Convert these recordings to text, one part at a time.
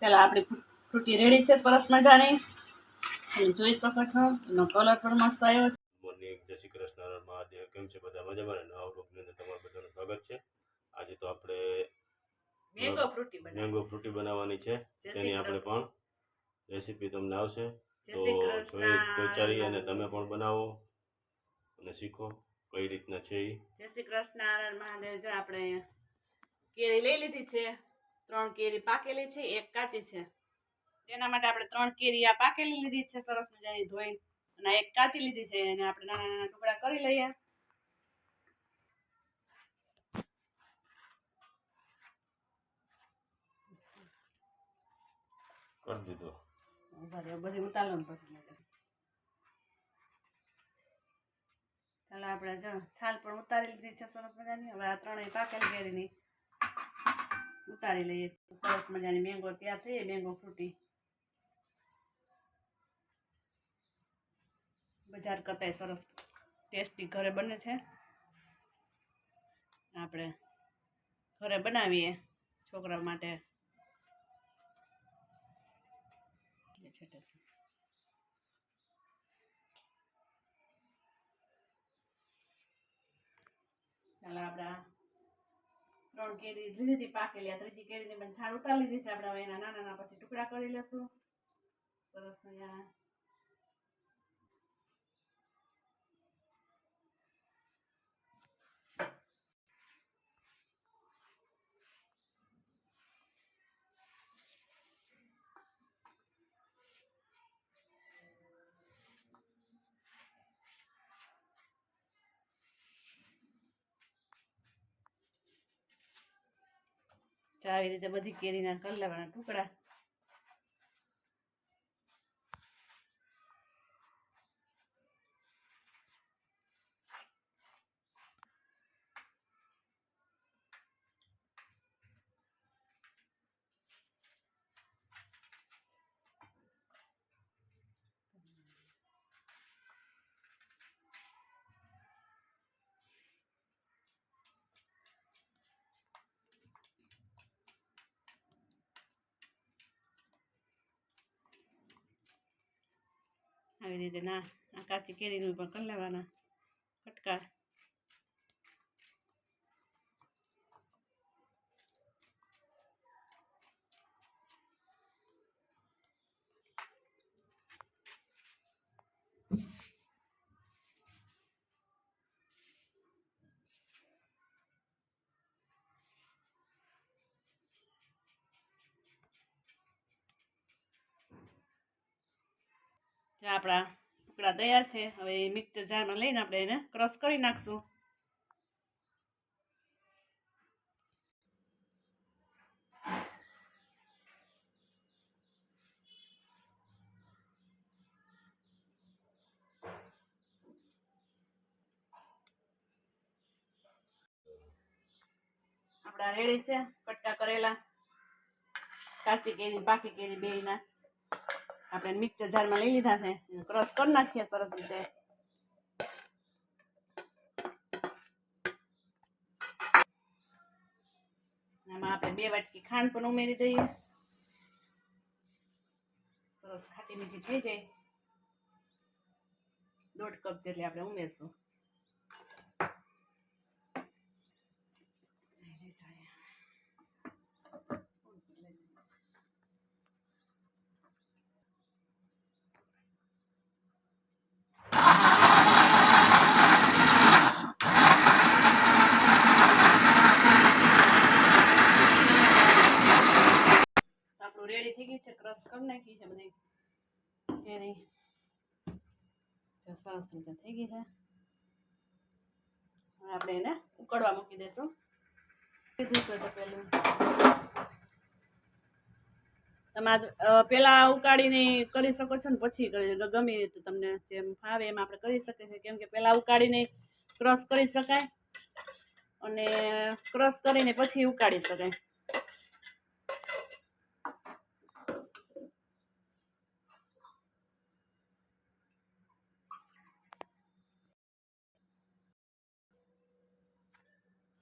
ચાલો આપણી ફ્રુ- Frooti ready છે સરસ મજાની. તમે જોઈ શકો છો એનો કલર પણ મસ્ત આવ્યો છે. મોર્નિંગ જય શ્રી કૃષ્ણ મહાદેવ. કેમ છે બધા મજામાં? ને નવા બ્લોગની અંદર તમારું બધાનું સ્વાગત છે. આજે તો આપણે મેંગો ફ્રૂટી મેંગો ફ્રૂટી બનાવવાની છે. તેની આપણે પણ રેસીપી તમને આવશે. તો શ્રી જોઈ કૃષ્ણ વિચારી અને તમે પણ બનાવો અને શીખો કઈ રીતના છે એ જય શ્રી કૃષ્ણ હર મહાદેવ. જો આપણે કેરી લઈ લીધી છે ત્રણ કેરી પાકેલી છે એક કાચી છે. તેના માટે આપણે ત્રણ કેરી આ પાકેલી લીધી છે સરસ મજાની ધોઈ. અને એક કાચી લીધી છે અને આપણે નાના નાના ટુકડા કરી લઈએ. કરી દીધો. બધી પછી. ચાલો આપણે છાલ પણ ઉતારી લીધી છે સરસ મજાની. હવે આ ત્રણેય પાકેલી કેરીની. ઉતારી લઈએ. સરસ મજાની મેંગો તૈયાર થઈએ મેંગો ફ્રૂટી બજાર કરતાંય સરસ ટેસ્ટી ઘરે બને છે. આપણે ઘરે બનાવીએ છોકરા માટે. આપણે ત્રણ કેરી લીધી પાકેલી આ ત્રીજી કેરીને પણ ઝાડ ઉતારી લીધી છે. આપણે હવે એના નાના નાના પછી ટુકડા કરી લેશું સરસ મજાના. આવી રીતે બધી કેરીના કરી લેવાના ટુકડા આવી રીતે ના આ કાચી કેરીનું પણ કરી લેવાના કટકા. આપણા ટુકડા તૈયાર છે. હવે એ મિક્સર જારમાં લઈને આપણે એને ક્રશ કરી નાખશું. આપણા રેડી છે. કટકા કરેલા. કાચી કેરી, બાકી કેરી બેયના. આપણે મિક્સર જારમાં લઈ લીધા છે. ક્રશ કરી નાખીએ સરસ રીતે. આમાં આપણે બે વાટકી ખાંડ પણ ઉમેરી દઈએ. સરસ ખાટી મીઠી થઈ જાય. દોઢ કપ જેટલી આપણે ઉમેરશું આપણું રેડી થઈ ગયું છે ક્રશ કરી નાખી છે બધી કેરી જો સરસ રીતે થઈ ગઈ છે. હવે આપણે એને ઉકળવા મૂકી દઈશું કીધું છે પેલું. તમારે પહેલાં ઉકાળીને કરી શકો છો ને પછી ગમે રીતે તમને જેમ ફાવે એમ આપણે કરી શકીએ છીએ. કેમ કે પેલા ઉકાળીને ક્રશ કરી શકાય અને ક્રશ કરીને પછી ઉકાળી શકાય.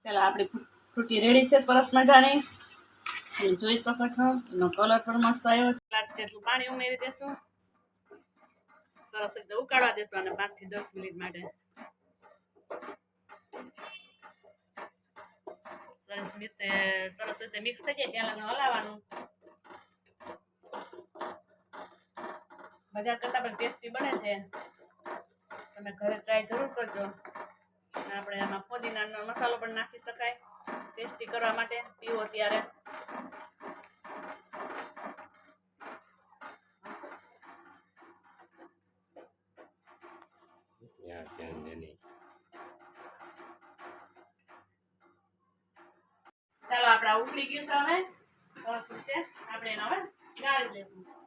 ચાલો આપણી ફ્રૂટી રેડી છે, સરસ મજાની. તમે જોઈ શકો છો, એનો કલર પણ મસ્ત આવ્યો છે. ગ્લાસ જેટલું પાણી ઉમેરી દેશું. સરસ રીતે ઉકાળવા દેશું અને પાંચથી દસ મિનિટ માટે. સરસ રીતે સરસ રીતે મિક્સ થઈ જાય ત્યાં લગી હલાવવાનું. બજાર કરતાં પણ ટેસ્ટી બને છે. તમે ઘરે ટ્રાય જરૂર કરજો. આપણે આમાં ફોદીનાનો મસાલો પણ નાખી શકાય. ટેસ્ટી કરવા માટે પીવો ત્યારે. ચાલો આપણા ઉકળી ગયું છે હવે સરસ રીતે આપણે એને હવે ગાળી લઈશું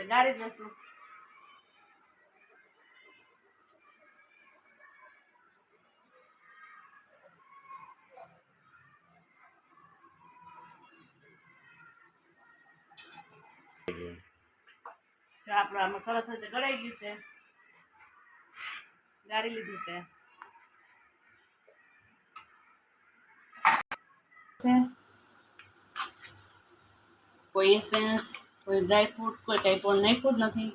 આપણે ગાળી જ લઈશું જો આપણું આમાં સરસ રીતે ગળાઈ ગયું છે. ગાળી લીધું છે. કોઈ એસેન્સ કોઈ ડ્રાયફ્રૂટ કોઈ કંઈ પણ નાખ્યું જ નથી.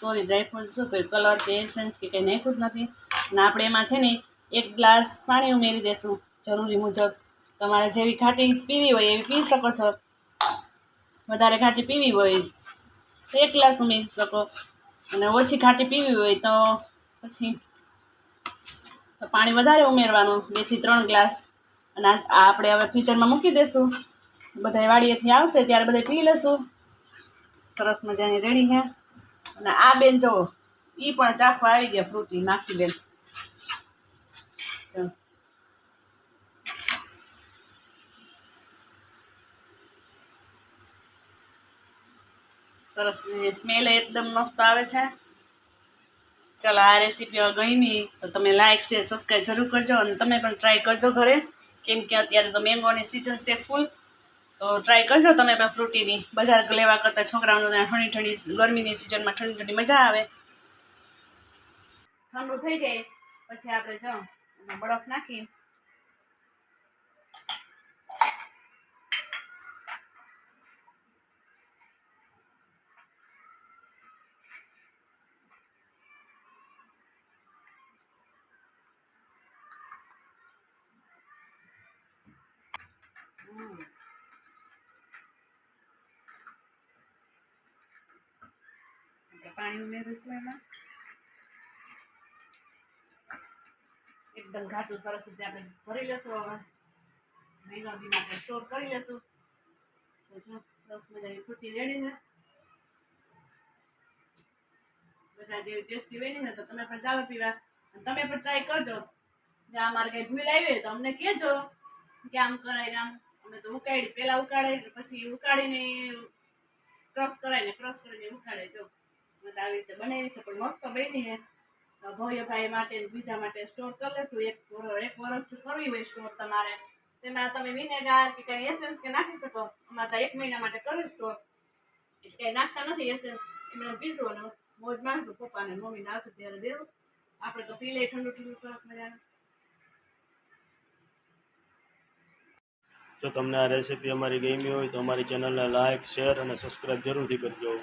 સોરી ડ્રાયફ્રૂટ શું કોઈ કલર કે એસેન્સ કે કંઈ નાખ્યું જ નથી. અને આપણે એમાં છે ને, એક ગ્લાસ પાણી ઉમેરી દેશું, જરૂરી મુજબ. તમારે જેવી ઘાટી પીવી હોય એવી પી શકો છો. વધારે ઘાટી પીવી હોય એક ગ્લાસ ઉમેરી શકો. અને ઓછી ખાટી પીવી હોય તો પછી, તો પાણી વધારે ઉમેરવાનું બેથી ત્રણ ગ્લાસ અને આ આપણે હવે ફીચરમાં મૂકી દઈશું બધા વાડીએથી આવશે, ત્યારે બધા પી લેશું. સરસ મજાની રેડી છે અને આ બેન જુઓ એ પણ ચાખવા આવી ગયા ફ્રૂટી નાખી બેન સરસ સ્મેલ એકદમ મસ્ત આવે છે. ચલો આ રેસીપી ગમી, તો તમે લાઈક શેર સબસ્ક્રાઈબ જરૂર કરજો અને તમે પણ ટ્રાય કરજો ઘરે. કેમ કે અત્યારે તો મેંગોની સિઝન છે ફૂલ તો ટ્રાય કરજો તમે પણ ફ્રૂટીની બજાર લેવા કરતાં છોકરાઓને ઠંડી ઠંડી ગરમીની સિઝનમાં ઠંડી ઠંડી મજા આવે. ઠંડુ થઈ જાય. પછી આપણે જો બરફ નાખી. હમ. આપણે પાણી ઉમેરીશું એમાં એકદમ ઘાટું સરસ રીતે આપણે ભરી લેશું હવે. મહિનો દિન આપણે સ્ટોર કરી લેશું. તો જો, સરસ મજાની ફૂટી રેડી છે. બધા જેવી ટેસ્ટી બની છે તો તમે પણ ચાલો પીવા. અને તમે પણ ટ્રાય કરજો. જો અમારે કઈ ભૂલ આવી તો અમને કહેજો કે આમ કરાય આમ. અમે તો ઉકાળી પેલા ઉકાળે, પછી ઉકાળીને ક્રશ કરાય ને ક્રશ કરીને ઉકાળે જો. તો આવી રીતે બનાવી છે, પણ મસ્ત બની છે. તો ભવ્યભાઈ માટે ને બીજા માટે સ્ટોર કરી લેશું. એક વર- એક વર્ષ કરવી હોય સ્ટોર તમારે. તેમાં તમે વિનેગાર કે કંઈ એસેન્સ કે નાખી શકો. અમારે તો એક મહિના માટે કરવી સ્ટોર. એટલે કંઈ નાખતા નથી એસેન્સ એમને પીશું અને મોજ માણશું પપ્પાને મમ્મીને આવશે ત્યારે દેવું. આપણે તો પી લઈએ ઠંડુ ઠંડુ સરસ મજાનું. જો તમને આ રેસીપી અમારી ગમી હોય તો અમારી ચેનલને લાઇક શેર અને સબસ્ક્રાઈબ જરૂરથી કરજો.